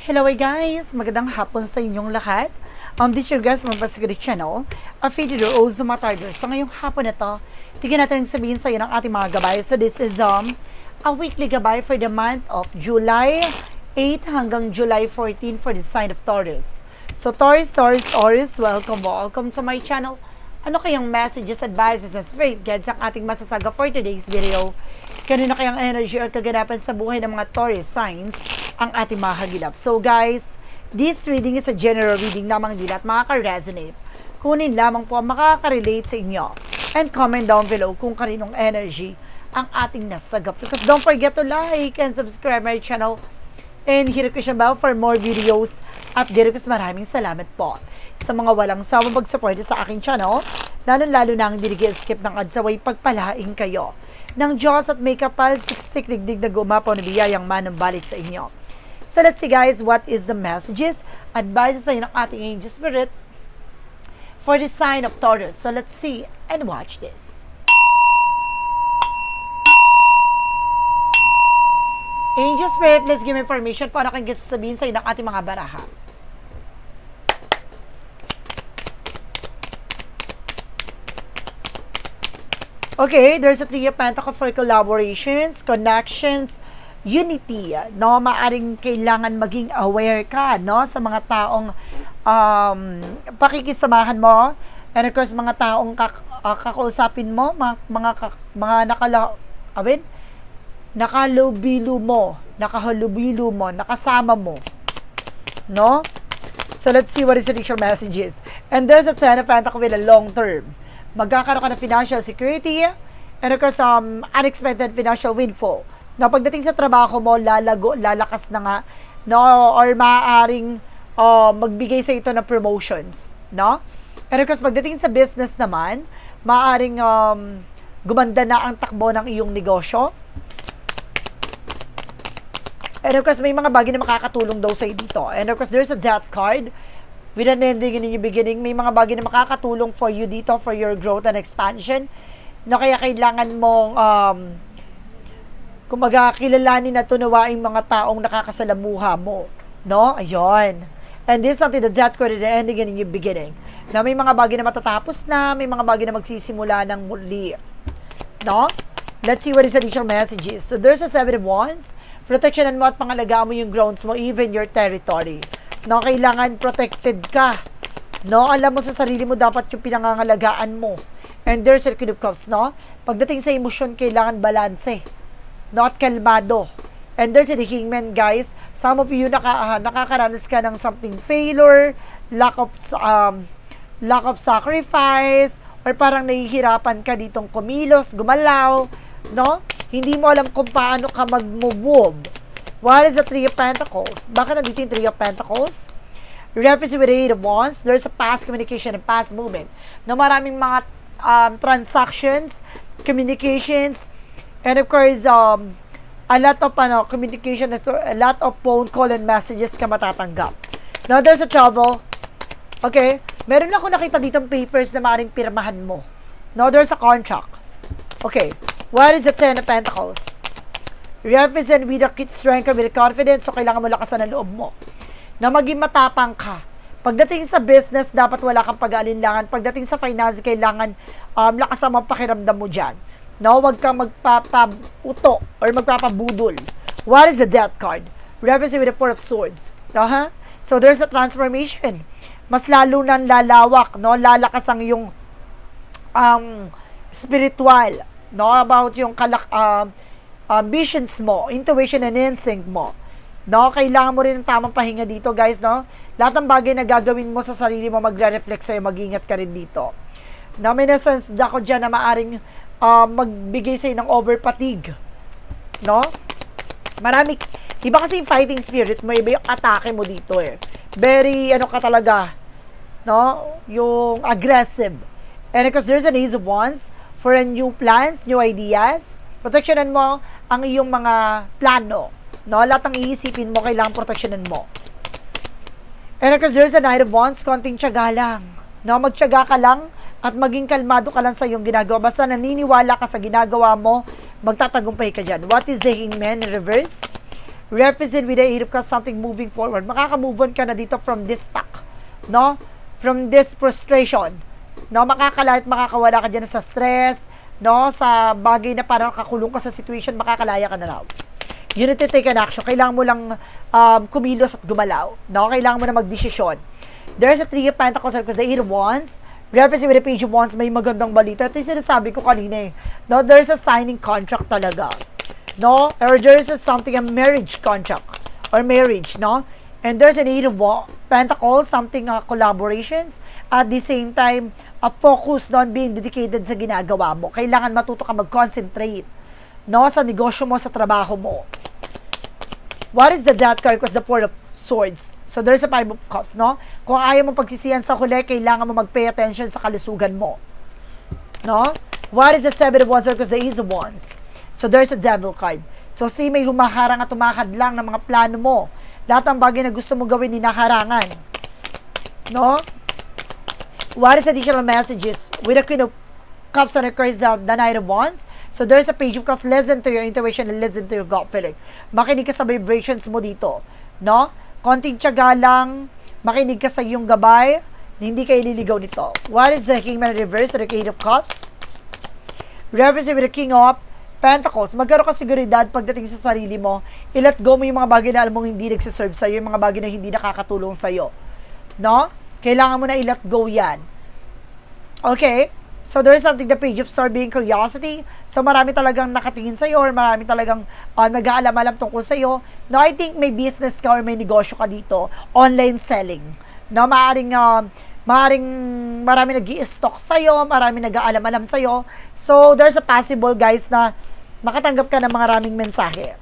Hello guys! Magandang hapon sa inyong lahat. Um, this is your guys, Mabasagari Channel, a video o Zumatarder. So ngayong hapon na to, natin ang sabihin sa iyo ng ating mga gabay. So this is um, a weekly gabay for the month of July 8 hanggang July 14 for the sign of Taurus. So Taurus, Taurus, Taurus, welcome, welcome to my channel. Ano kayang messages, advices, and spirit guides ang ating masasaga for today's video? Kanino kayang energy or kaganapan sa buhay ng mga Taurus signs ang ating mga hagilap? So guys, this reading is a general reading lamang din at makaka-resonate. Kunin lamang po ang makaka-relate sa inyo. And comment down below kung kaninong energy ang ating nasagap. Because don't forget to like and subscribe my channel and hit the bell for more videos. Update ko maraming salamat po sa mga walang sawang pag-support sa aking channel, lalo-lalo na ang dinigi-skip ng adsaway pagpalaing kayo ng Diyos at may kapal siksik digdig na gumapaw na biyayang manumbalik sa inyo. So let's see guys, what is the messages, advices sa inyo ng ating angel spirit for the sign of Taurus. So let's see and watch this. Angel Spirit, please give information para kang gusto sabihin sa inyo ng ating mga baraha. Okay, there's a three of Pentacles for collaborations, connections, unity, no? Maaring kailangan maging aware ka, no? Sa mga taong um, pakikisamahan mo. And of course, mga taong kak- uh, kakausapin mo, mga, mga, kak- mga nakala, awin, nakalubilo mo, nakahalubilo mo, nakasama mo. No? So let's see what is the initial messages. And there's a Ten of Pentacles with a long term. Magkakaroon ka ng financial security and of course, um, unexpected financial windfall. Na pagdating sa trabaho mo, lalago, lalakas na nga, no? Or maaaring uh, magbigay sa ito ng promotions, no? Of course, pagdating sa business naman, maaaring um, gumanda na ang takbo ng iyong negosyo. And of course, may mga bagay na makakatulong daw sa'yo dito. And of course, there's a death card with an ending in your beginning. May mga bagay na makakatulong for you dito for your growth and expansion. No, kaya kailangan mong um, kumaga kilalanin at tunawain mga taong nakakasalamuha mo. No? Ayun. And this is something that death with an ending in your beginning. Na may mga bagay na matatapos na, may mga bagay na magsisimula ng muli. No? Let's see what is additional messages. So there's a seven of wands proteksyonan mo at pangalagaan mo yung grounds mo, even your territory. No, kailangan protected ka. No, alam mo sa sarili mo dapat yung pinangangalagaan mo. And there's a Queen of Cups, no? Pagdating sa emosyon, kailangan balanse. Not kalmado. And there's a Hangman, guys. Some of you naka, uh, nakakaranas ka ng something failure, lack of um, lack of sacrifice, or parang nahihirapan ka ditong kumilos, gumalaw, no? Hindi mo alam kung paano ka mag-move. What is the Three of Pentacles? Bakit nandito yung Three of Pentacles? Reference with Eight of Wands, there's a past communication and past movement. No, maraming mga um, transactions, communications, and of course, um, a lot of ano, communication, a lot of phone call and messages ka matatanggap. Now, there's a travel. Okay? Meron ako nakita ditong papers na maaaring pirmahan mo. No, there's a contract. Okay. What is the Ten of Pentacles? Represent with a strength and with confidence, so kailangan mo lakasan ang loob mo. Na maging matapang ka. Pagdating sa business, dapat wala kang pag-aalinlangan. Pagdating sa finance, kailangan um, lakasan mo ang pakiramdam mo dyan. No, wag kang magpapabuto or magpapabudol. What is the death card? Represent with the Four of Swords. Uh-huh. So there's a transformation. Mas lalo nang lalawak, no? Lalakas ang yung um, spiritual no about yung kalak uh, ambitions mo, intuition and instinct mo. No, kailangan mo rin ng tamang pahinga dito, guys, no? Lahat ng bagay na gagawin mo sa sarili mo magre-reflect sa'yo, mag-ingat ka rin dito. No, may nasense ako dyan na maaring uh, magbigay sa'yo ng over fatigue. No? Marami, iba kasi yung fighting spirit mo, iba yung atake mo dito eh. Very, ano ka talaga, no? Yung aggressive. And because there's an ace of wands, for a new plans, new ideas. Proteksyonan mo ang iyong mga plano. No? Lahat ng iisipin mo, kailangan proteksyonan mo. And because there's a Knight of Wands, konting tiyaga lang. No? Magtiyaga ka lang at maging kalmado ka lang sa iyong ginagawa. Basta naniniwala ka sa ginagawa mo, magtatagumpay ka dyan. What is the Hangman in reverse? represent with the Eight of Cups something moving forward. Makaka-move on ka na dito from this stuck, no? From this frustration, no? Makakala at makakawala ka dyan sa stress, no? Sa bagay na parang kakulong ka sa situation, makakalaya ka na raw. Need to take an action. Kailangan mo lang um, kumilos at gumalaw, no? Kailangan mo na magdesisyon. There's a Three of Pentacles because the Eight of Wands, reference with the Page Wands, may magandang balita. Ito yung sinasabi ko kanina eh. No, there's a signing contract talaga. No? Or there's a something, a marriage contract. Or marriage, no? And there's an Eight of Pentacles, something uh, collaborations. At the same time, a focus on being dedicated sa ginagawa mo. Kailangan matuto ka mag-concentrate no, sa negosyo mo, sa trabaho mo. What is the death card? Because the Four of Swords. So, there's a Five of Cups, no? Kung ayaw mo pagsisiyan sa huli, kailangan mo mag-pay attention sa kalusugan mo. No? What is the Seven of Wands? Because the Ace of Wands. So, there's a Devil card. So, see, may humaharang at tumakad lang ng mga plano mo. Lahat ng bagay na gusto mo gawin, hinaharangan. No? What is additional messages? With the Queen of Cups and occurs the, the Knight of Wands. So there's a page of cups. Listen to your intuition and listen to your gut feeling. Makinig ka sa vibrations mo dito. No? Konting tiyaga lang. Makinig ka sa iyong gabay. Hindi ka ililigaw nito. What is the Kingman Reverse? The King of Cups. Reverse with the King of Pentacles. Magkaroon ka seguridad pagdating sa sarili mo. I-let go mo yung mga bagay na alam mong hindi nagsiserve sa'yo. Yung mga bagay na hindi nakakatulong sa'yo. No? Kailangan mo na i-let go yan. Okay? So there is something the page of star being curiosity. So marami talagang nakatingin sa iyo or marami talagang uh, nag-aalam-alam tungkol sa iyo. No, I think may business ka or may negosyo ka dito, online selling. No, maaring uh, maaring marami nag-i-stock sa iyo, marami nag-aalam-alam sa iyo. So there's a possible guys na makatanggap ka ng maraming mensahe.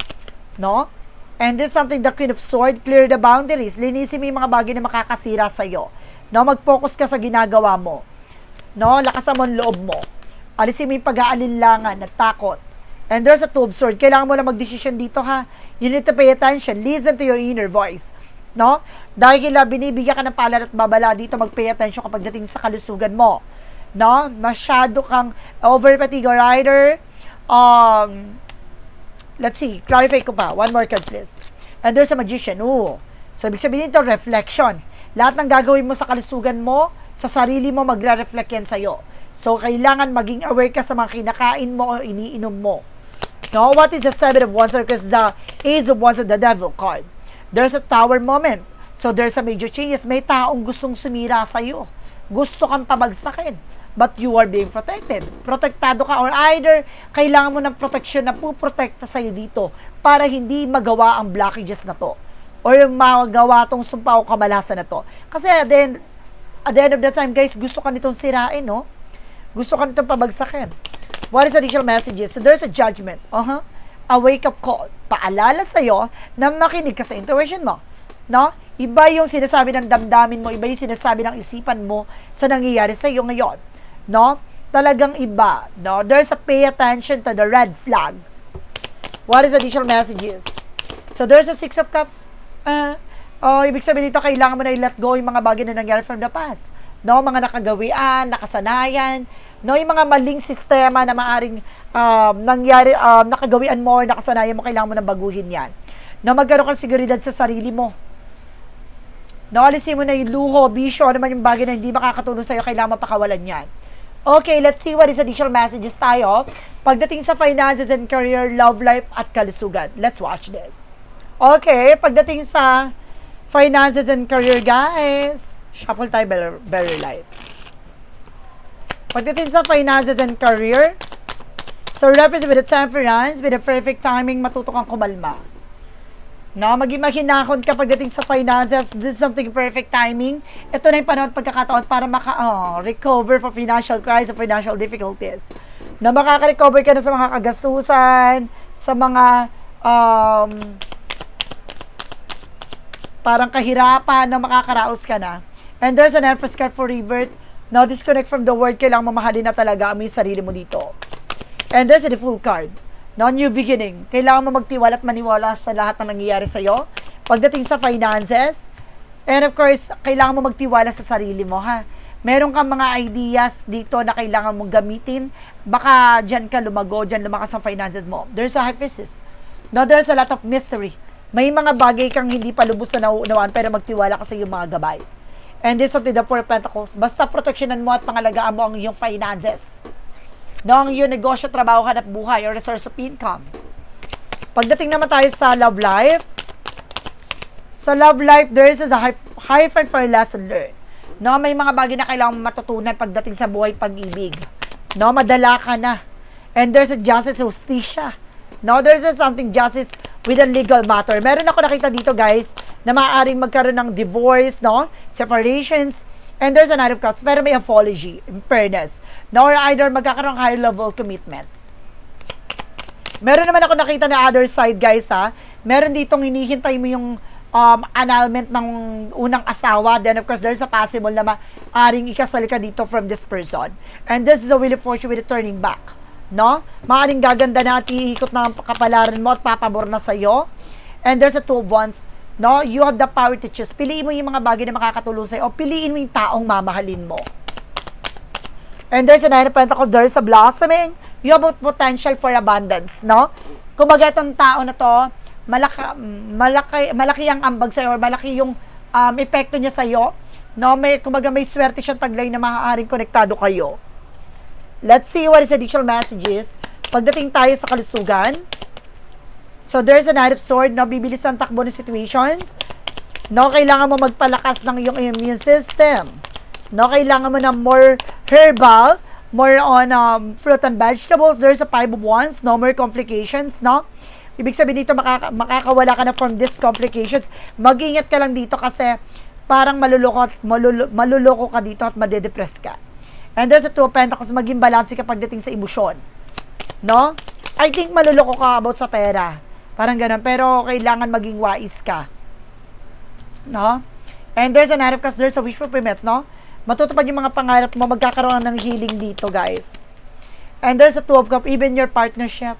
No? And this is something the Queen of Sword, clear the boundaries. Linisin mo yung mga bagay na makakasira sa iyo. No, mag-focus ka sa ginagawa mo no? Lakasan mo ang loob mo. Alisin mo yung pag-aalinlangan at takot. And there's a two of swords. Kailangan mo na magdesisyon dito ha. You need to pay attention. Listen to your inner voice. No? Dahil kila binibigyan ka ng palad at babala dito, mag-pay attention kapag dating sa kalusugan mo. No? Masyado kang over fatigue or either um, let's see, clarify ko pa. One more card please. And there's a magician. Ooh. So, ibig sabihin ito, reflection. Lahat ng gagawin mo sa kalusugan mo, sa sarili mo, magre-reflect yan sa'yo. So, kailangan maging aware ka sa mga kinakain mo o iniinom mo. No? What is the Seven of Wands? Because the Ace of Wands is the Devil card. There's a tower moment. So, there's a major changes. May taong gustong sumira sa'yo. Gusto kang pabagsakin. But you are being protected. Protektado ka or either kailangan mo ng protection na puprotekta sa'yo dito para hindi magawa ang blockages na to or magawa tong sumpa o kamalasan na to. Kasi then, at the end of the time, guys, gusto ka nitong sirain, no? Gusto ka nitong pabagsakin. What is additional messages? So, there's a judgment. Uh-huh. A wake-up call. Paalala sa'yo na makinig ka sa intuition mo. No? Iba yung sinasabi ng damdamin mo, iba yung sinasabi ng isipan mo sa nangyayari sa iyo ngayon. No? Talagang iba. No? There's a pay attention to the red flag. What is additional messages? So, there's a Six of Cups. Uh, Oh, ibig sabihin nito, kailangan mo na i-let go yung mga bagay na nangyari from the past. No, mga nakagawian, nakasanayan, no, yung mga maling sistema na maaring um, nangyari, um, nakagawian mo or nakasanayan mo, kailangan mo na baguhin yan. No, magkaroon ka seguridad sa sarili mo. No, alisin mo na yung luho, bisyo, ano man yung bagay na hindi makakatulong sa'yo, kailangan mapakawalan yan. Okay, let's see what is additional messages tayo. Pagdating sa finances and career, love life, at kalusugan. Let's watch this. Okay, pagdating sa finances and career, guys. Shuffle tayo better, better life. Pagdating sa finances and career, so represent with the temperance, with the perfect timing, matuto kang kumalma. No, maging mahinahon ka pagdating sa finances, this is something perfect timing. Ito na yung panahon at pagkakataon para maka-recover for financial crisis, financial difficulties. Na makaka-recover ka na sa mga kagastusan, sa mga um, parang kahirapan na makakaraos ka na. And there's an emphasis for revert. Now, disconnect from the word. Kailangan mamahalin na talaga ang sarili mo dito. And there's the full card. Now, new beginning. Kailangan mo magtiwala at maniwala sa lahat ng nangyayari sa'yo. Pagdating sa finances, and of course, kailangan mo magtiwala sa sarili mo, ha? Meron kang mga ideas dito na kailangan mong gamitin. Baka dyan ka lumago, dyan lumakas ang finances mo. There's a hypothesis. Now, there's a lot of mystery May mga bagay kang hindi pa lubos na nauunawaan pero magtiwala ka sa iyong mga gabay. And this of the Four Pentacles, basta proteksyonan mo at pangalagaan mo ang iyong finances. No, ang iyong negosyo, trabaho, hanap buhay, or resource of income. Pagdating naman tayo sa love life, sa love life, there is a high, high five for lesson learned. No, may mga bagay na kailangan matutunan pagdating sa buhay pag-ibig. No, madala ka na. And there's a justice justicia. No, there's a something justice with a legal matter. Meron ako nakita dito, guys, na maaaring magkaroon ng divorce, no, separations, and there's a night of cups, pero may apology, in fairness. No, or either magkakaroon ng higher level commitment. Meron naman ako nakita na other side, guys, ha. Meron ditong hinihintay mo yung um, annulment ng unang asawa. Then, of course, there's a possible na maaring ikasal ka dito from this person. And this is a wheel of fortune with a turning back. No? Maaring gaganda na at iikot na ang kapalaran mo at papabor na sa'yo. And there's a two of wands. No? You have the power to choose. Piliin mo yung mga bagay na makakatulong sa'yo o piliin mo yung taong mamahalin mo. And there's a nine of pentacles, there's a blossoming. You have potential for abundance, no? Kumbaga itong tao na to, malaki, malaki, malaki ang ambag sa'yo or malaki yung um, epekto niya sa'yo. No? May, kumbaga may swerte siyang taglay na maaaring konektado kayo. Let's see what is additional messages. Pagdating tayo sa kalusugan, so there's a Knight of Sword, no? Bibilis ang takbo ng situations. No, kailangan mo magpalakas ng iyong immune system. No, kailangan mo ng more herbal, more on um, fruit and vegetables. There's a five of wands, no more complications, no? Ibig sabihin dito, makaka- makakawala ka na from these complications. Mag-ingat ka lang dito kasi parang maluloko, malulo, maluloko ka dito at madedepress ka. And there's a two of pentacles, maging balance ka pagdating sa emosyon. No? I think maluloko ka about sa pera. Parang ganun. Pero kailangan maging wise ka. No? And there's a knight of cups, there's a wish fulfillment, no? Matutupad yung mga pangarap mo, magkakaroon ng healing dito, guys. And there's a two of cups, even your partnership.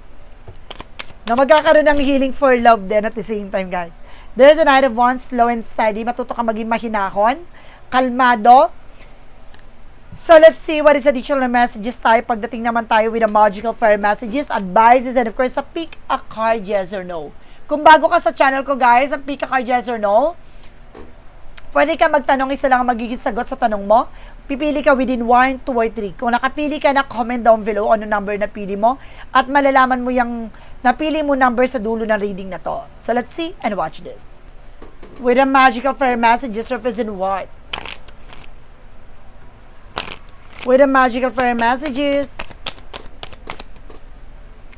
Na magkakaroon ng healing for love din at the same time, guys. There's a knight of wands, slow and steady. Matuto ka maging mahinahon, kalmado. So, let's see what is additional messages tayo. Pagdating naman tayo with the magical fire messages, advices, and of course, sa pick a card, yes or no. Kung bago ka sa channel ko, guys, ang pick a card, yes or no, pwede ka magtanong, isa lang ang magiging sagot sa tanong mo. Pipili ka within 1, 2, or 3. Kung nakapili ka na, comment down below ano number na pili mo. At malalaman mo yung napili mo number sa dulo ng reading na to. So let's see and watch this. With a magical fire messages represent what? With a magical fire messages,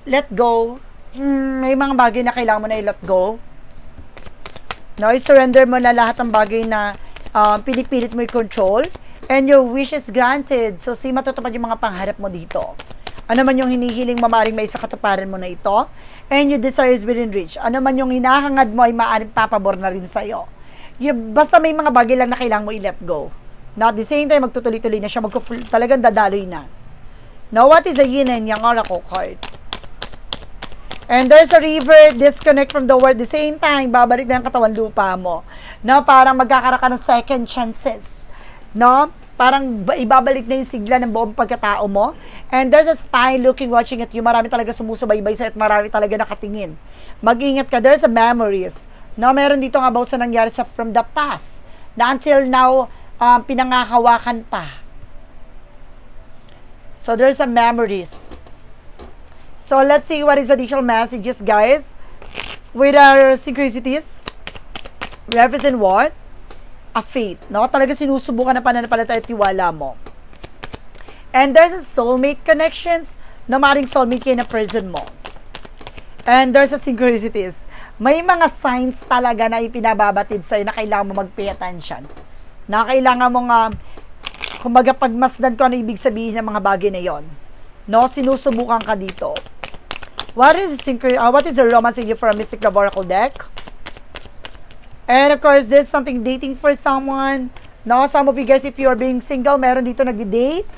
let go. Hmm, may mga bagay na kailangan mo na i-let go. No, i-surrender mo na lahat ng bagay na um, pinipilit mo i-control. And your wish is granted. So, si matutupad yung mga pangarap mo dito. Ano man yung hinihiling mo, maaaring may isa katuparan mo na ito. And your desire is within reach. Ano man yung hinahangad mo ay maaaring papabor na rin sa'yo. Yung, basta may mga bagay lang na kailangan mo i-let go. Na at the same time, magtutuloy-tuloy na siya. Magko talagang dadaloy na. Now, what is a yin and yang oracle card? And there's a river, disconnect from the world. The same time, babalik na ang katawan lupa mo. No, parang magkakaroon ka ng second chances. No? Parang ba- ibabalik na yung sigla ng buong pagkatao mo. And there's a spy looking, watching at you. Marami talaga sumusubaybay sa at marami talaga nakatingin. Mag-ingat ka. There's a memories. No, meron dito about sa nangyari sa from the past. Na until now, um, pinangahawakan pa. So there's a memories. So let's see what is additional messages, guys. With our synchronicities, represent what? A faith, no? Talaga sinusubukan na pananampalataya at tiwala mo. And there's a soulmate connections na maring soulmate kayo na person mo. And there's a synchronicities. May mga signs talaga na ipinababatid sa'yo na kailangan mo mag-pay attention. Na kailangan mo nga, kumbaga pagmasdan ko ano ibig sabihin ng mga bagay na yon. No, sinusubukan ka dito. What is synchro- uh, what is the romance in you for a Mystic Love Oracle deck? And of course, this is something dating for someone. No, some of you guys, if you are being single, meron dito nagdi-date.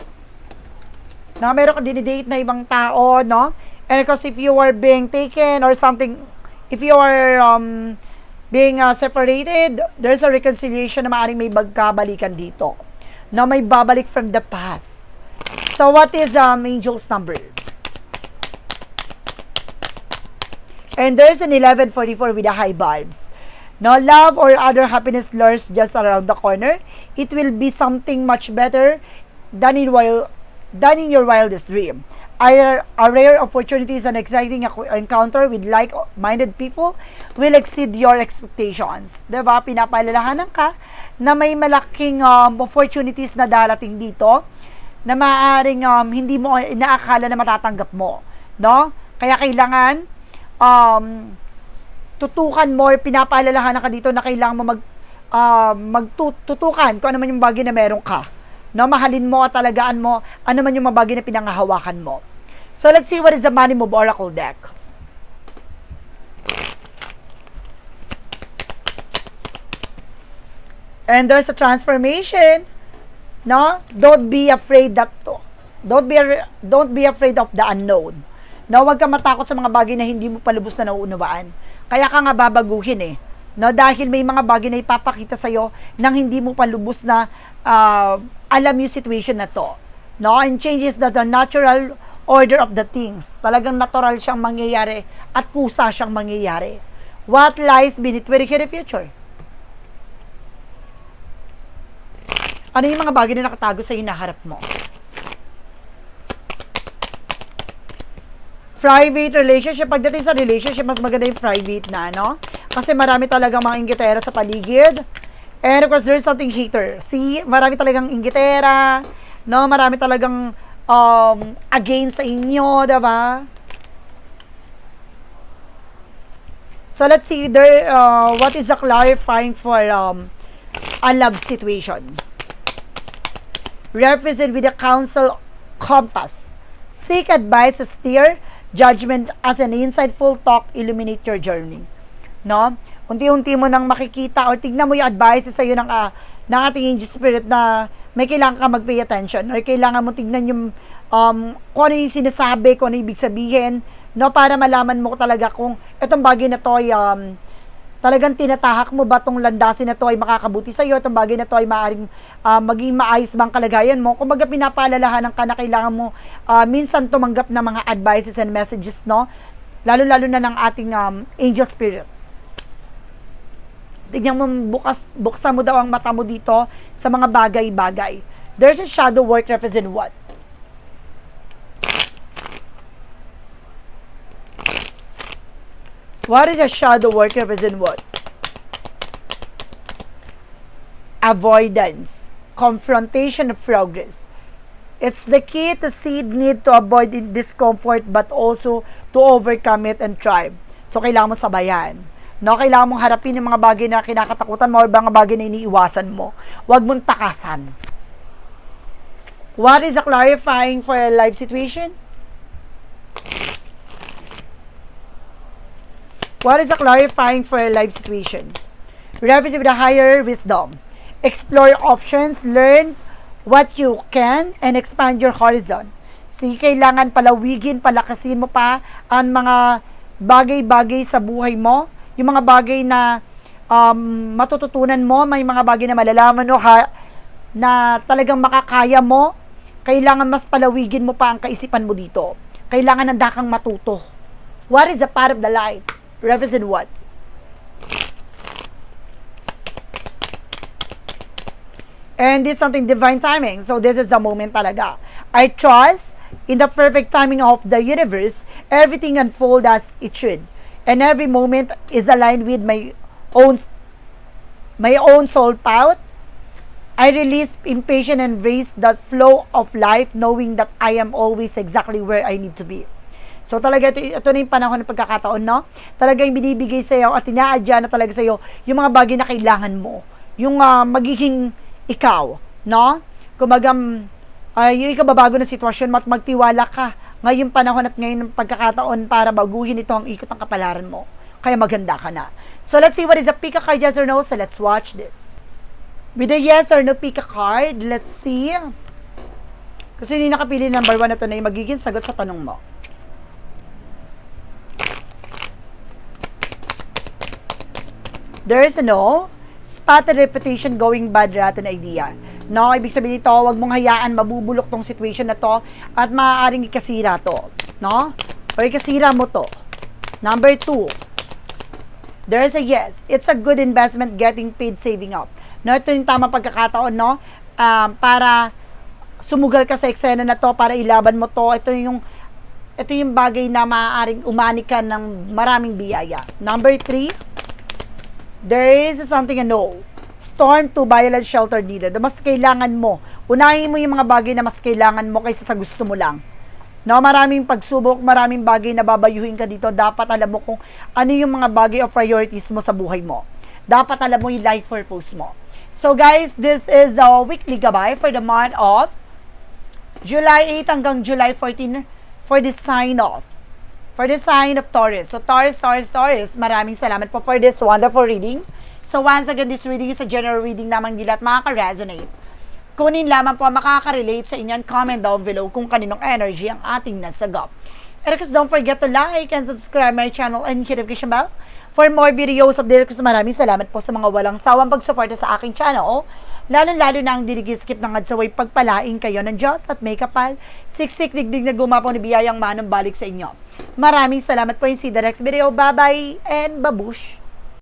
No, meron ka dinidate na ibang tao, no? And of course, if you are being taken or something, if you are um, being uh, separated, there's a reconciliation na maaaring may magkabalikan dito. No, may babalik from the past. So, what is um, angel's number? And there's an 1144 with the high vibes. No, love or other happiness lurks just around the corner. It will be something much better than in wild, than in your wildest dream. A, a rare opportunities and exciting encounter with like-minded people will exceed your expectations. Diba? Pinapalalahanan ka na may malaking um, opportunities na darating dito na maaaring um, hindi mo inaakala na matatanggap mo. No? Kaya kailangan um, tutukan mo or pinapaalalahanan ka dito na kailangan mo mag uh, magtutukan kung ano man yung bagay na meron ka. No, mahalin mo at talagaan mo ano man yung mga na pinangahawakan mo. So let's see what is the Money Move Oracle deck. And there's a transformation. No? Don't be afraid that don't be don't be afraid of the unknown. No, wag ka matakot sa mga bagay na hindi mo palubos na nauunawaan. Kaya ka nga babaguhin eh. No, dahil may mga bagay na ipapakita sa iyo nang hindi mo palubos na uh, alam yung situation na to. No, and changes that the natural order of the things. Talagang natural siyang mangyayari at kusa siyang mangyayari. What lies beneath the future? Ano yung mga bagay na nakatago sa hinaharap mo? Private relationship. Pagdating sa relationship, mas maganda yung private na, no? Kasi marami talagang mga inggitera sa paligid. And of course, there's something hater. See, marami talagang inggitera, no? Marami talagang um, against sa inyo, diba? So let's see there uh, what is the clarifying for um, a love situation. Represent with the council compass. Seek advice to steer judgment as an insightful talk illuminate your journey. No? Unti-unti mo nang makikita or tignan mo yung advice sa iyo ng, uh, ng ating angel spirit na may kailangan ka mag-pay attention or kailangan mo tignan yung um, kung ano yung sinasabi, kung ano yung ibig sabihin, no, para malaman mo talaga kung itong bagay na to ay um, talagang tinatahak mo ba tong landasin na to ay makakabuti sa iyo, itong bagay na to ay maaring uh, maging maayos bang kalagayan mo. Kung baga pinapaalalahanan ka na kailangan mo uh, minsan tumanggap ng mga advices and messages, no? Lalo-lalo na ng ating um, angel spirit. Tignan mo, bukas, buksan mo daw ang mata mo dito sa mga bagay-bagay. There's a shadow work represent what? What is a shadow work represent what? Avoidance, confrontation of progress. It's the key to seed need to avoid discomfort but also to overcome it and thrive. So, kailangan mo sabayan. No, kailangan mong harapin yung mga bagay na kinakatakutan mo or mga bagay na iniiwasan mo. Huwag mong takasan. What is a clarifying for a life situation? What is a clarifying for a life situation? Revisit with a higher wisdom. Explore options, learn what you can, and expand your horizon. Si kailangan palawigin, palakasin mo pa ang mga bagay-bagay sa buhay mo, yung mga bagay na um, matututunan mo, may mga bagay na malalaman mo ha, na talagang makakaya mo, kailangan mas palawigin mo pa ang kaisipan mo dito. Kailangan handa kang matuto. What is the part of the light? Represent what? And this is something divine timing. So this is the moment talaga. I trust in the perfect timing of the universe. Everything unfold as it should. And every moment is aligned with my own my own soul path. I release impatient and embrace the flow of life knowing that I am always exactly where I need to be. So talaga ito, ito na yung panahon ng pagkakataon, no? Talaga yung binibigay sa iyo at inaadya na talaga sa iyo yung mga bagay na kailangan mo. Yung uh, magiging ikaw, no? Kumaga, uh, yung ikababago na sitwasyon mo at magtiwala ka ngayong panahon at ngayon ng pagkakataon para baguhin ito ang ikot ng kapalaran mo. Kaya maganda ka na. So let's see what is a Pika card, yes or no? So let's watch this. With a yes or no Pika card, let's see. Kasi hindi nakapili number one na ito na yung magiging sagot sa tanong mo. There is a no. Spotted reputation going bad natin idea. No, ibig sabihin nito, wag mong hayaan mabubulok tong situation na to at maaaring ikasira to. No? O ikasira mo to. Number two, there is a yes. It's a good investment getting paid saving up. No, ito yung tamang pagkakataon, no? Um, para sumugal ka sa eksena na to, para ilaban mo to. Ito yung ito yung bagay na maaaring umani ka ng maraming biyaya. Number three, there is something a no. Storm to violent shelter needed. Mas kailangan mo. Unahin mo yung mga bagay na mas kailangan mo kaysa sa gusto mo lang. No, maraming pagsubok, maraming bagay na babayuhin ka dito. Dapat alam mo kung ano yung mga bagay o priorities mo sa buhay mo. Dapat alam mo yung life purpose mo. So guys, this is a weekly gabay for the month of July 8 hanggang July 14 for the sign off. For the sign of Taurus. So Taurus, Taurus, Taurus, maraming salamat po for this wonderful reading. So once again, this reading is a general reading lamang nila at makaka-resonate. Kunin lamang po makaka-relate sa inyo and comment down below kung kaninong energy ang ating nasagap. And of course, don't forget to like and subscribe my channel and hit notification bell for more videos of Derek Maraming salamat po sa mga walang sawang pagsuporta sa aking channel. Lalo-lalo na ang dinigiskip ng adsaway pagpalaing kayo ng Diyos at may kapal. Siksik digdig na gumapaw ni biyayang manong balik sa inyo. Maraming salamat po yung si the next video. Bye-bye and babush!